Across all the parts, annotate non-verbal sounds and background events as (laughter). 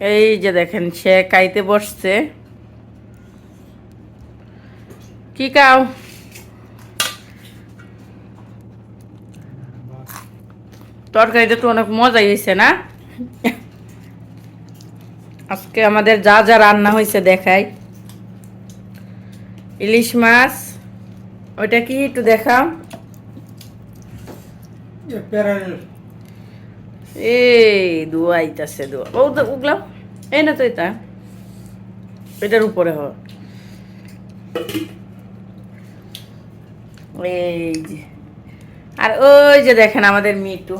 এই যে দেখেন, সে খাইতে বসছে। কি কাও তরকারিটা তো অনেক মজাই হয়েছে না? আজকে আমাদের যা যা রান্না হয়েছে দেখাই। ইলিশ মাছ, ওইটা কি একটু দেখাও। এই দুয়া আইতাছে দুয়া। ও উগলাম এই না তো এটা। এটার উপরে হ এই যে। আর ওই যে দেখেন আমাদের মিটু।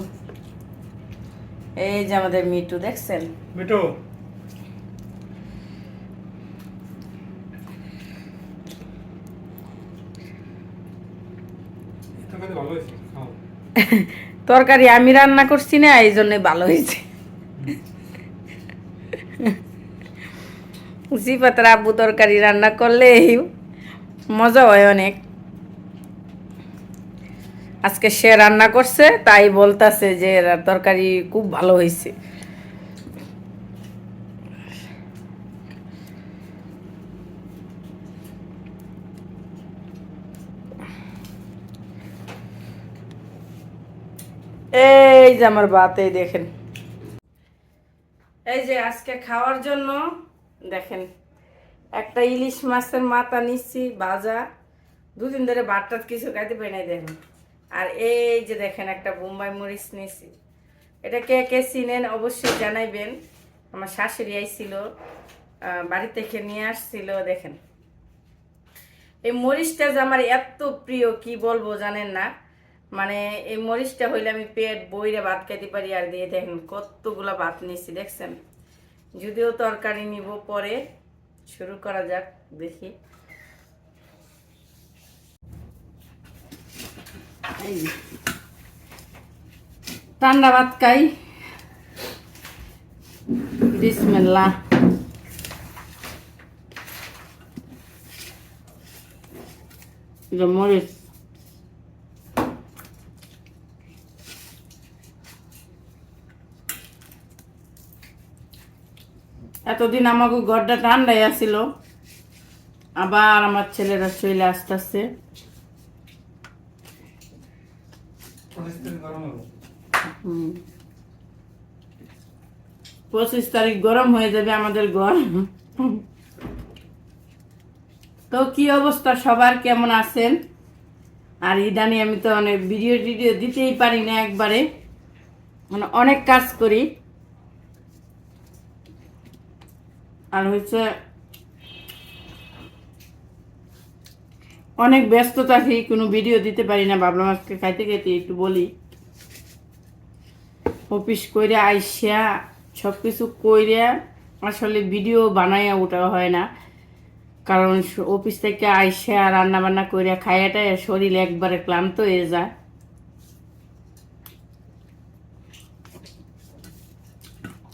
এই যে আমাদের মিটু দেখছেন? তরকারি ভালো হয়েছে (laughs) তরকারি আমি রান্না করছি না, এই জন্য ভালো হয়েছে। জিপাতার আব্বু তরকারি রান্না করলে মজা হয় অনেক। আজকে সে রান্না করছে, তাই বলতাছে যে তরকারি খুব ভালো হয়েছে। এই যে আমার ভাত, এই দেখেন। এই যে আজকে খাওয়ার জন্য, দেখেন, একটা ইলিশ মাছের মাথা নিচ্ছি ভাজা। দুদিন ধরে ভাতটা কিছু খাইতে নাই, দেখেন। আর এই যে দেখেন, একটা বোম্বাই মরিচ নিয়েছি। এটা কে কে চিনেন অবশ্যই জানাইবেন। আমার শাশুড়ি আইছিল বাড়ি থেকে নিয়ে আসছিল, দেখেন। এই মরিচটা যে আমার এত প্রিয়, কি বলব জানেন না। মানে এই মরিচটা হইলে আমি পেট বইরে ভাত খাইতে পারি আর দিয়ে দেখেন কতগুলা ভাত নিয়েছি দেখছেন? যদিও তরকারি নিব পরে, শুরু করা যাক, দেখি। ঠান্ডা ভাত খাই। যে মরিচ। এতদিন আমাকে ঘরটা ঠান্ডাই আসছিল আবার আমার ছেলেরা চলে গরম হবে। পঁচিশ তারিখ গরম হয়ে যাবে আমাদের ঘর। তো কি অবস্থা? সবার কেমন আছেন? আর ইদানি আমি তো অনেক ভিডিও টিডিও দিতেই পারি না একবারে। মানে অনেক কাজ করি আর হচ্ছে অনেক ব্যস্ত থাকি কোনো ভিডিও দিতে পারি না ভাবলাম আজকে খাইতে খাইতে একটু বলি। অফিস কইরা আইসা সব কিছু কইরা আসলে ভিডিও বানাইয়া ওঠা হয় না। কারণ অফিস থেকে আইসা রান্না বান্না কইরা খাইয়াটা শরীর একবারে ক্লান্ত হয়ে যায়।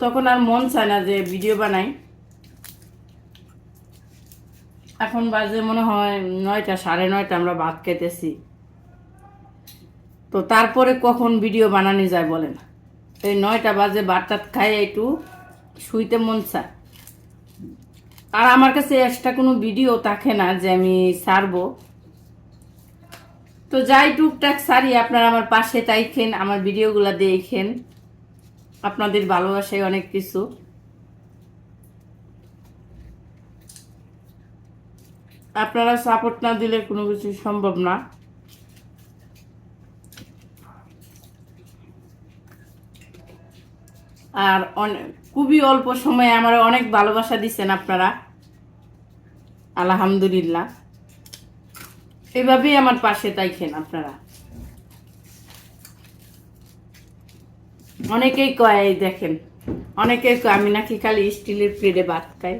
তখন আর মন চায় না যে ভিডিও বানাই। এখন বাজে মনে হয় নয়টা, সাড়ে নয়টা আমরা ভাত খেতেছি। তো তারপরে কখন ভিডিও বানানো যায় বলেন? এই নয়টা বাজে ভাতটাত খাই একটু শুইতে মন চায়। আর আমার কাছে এক্সট্রা কোনো ভিডিও থাকে না যে আমি ছাড়বো তো যাই টুকটাক সারি, আপনারা আমার পাশে তাইখেন আমার ভিডিওগুলো দেখেন। আপনাদের ভালোবাসায় অনেক কিছু। আপনারা সাপোর্ট না দিলে কোনো কিছু সম্ভব না। আর অনেক খুবই অল্প সময়ে আমার অনেক ভালোবাসা দিচ্ছেন আপনারা। আলহামদুলিল্লাহ। এভাবেই আমার পাশে তাইছেন আপনারা। অনেকেই কয় দেখেন, অনেকেই কয়, আমি নাকি খালি স্টিলের প্লেটে ভাত খাই।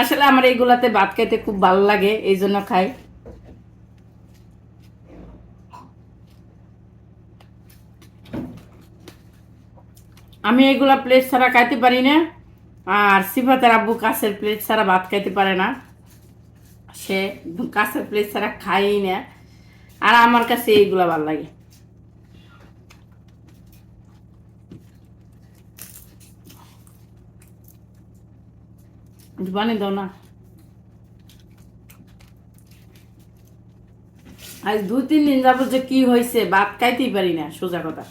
আসলে আমার এইগুলাতে ভাত খাইতে খুব ভালো লাগে, এই জন্য খাই। আমি এগুলা প্লেট ছাড়া খাইতে পারি না, আর সিফাতের আব্বু কাছের প্লেট ছাড়া ভাত খাইতে পারে না। সে কাছের প্লেট ছাড়া খাই না। আর আমার কাছে এইগুলা ভালো লাগে। বানিয়ে দাও না আজ দু তিন দিন যাব যে কি হয়েছে ভাত খাইতেই পারি না, সোজা কথা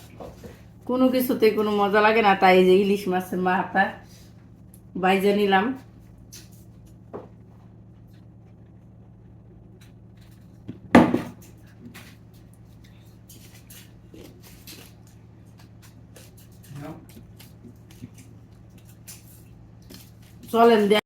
কোনো কিছুতে কোনো মজা লাগে না, তাই যে ইলিশ মাছের মাথা বাইজা নিলাম। চলেন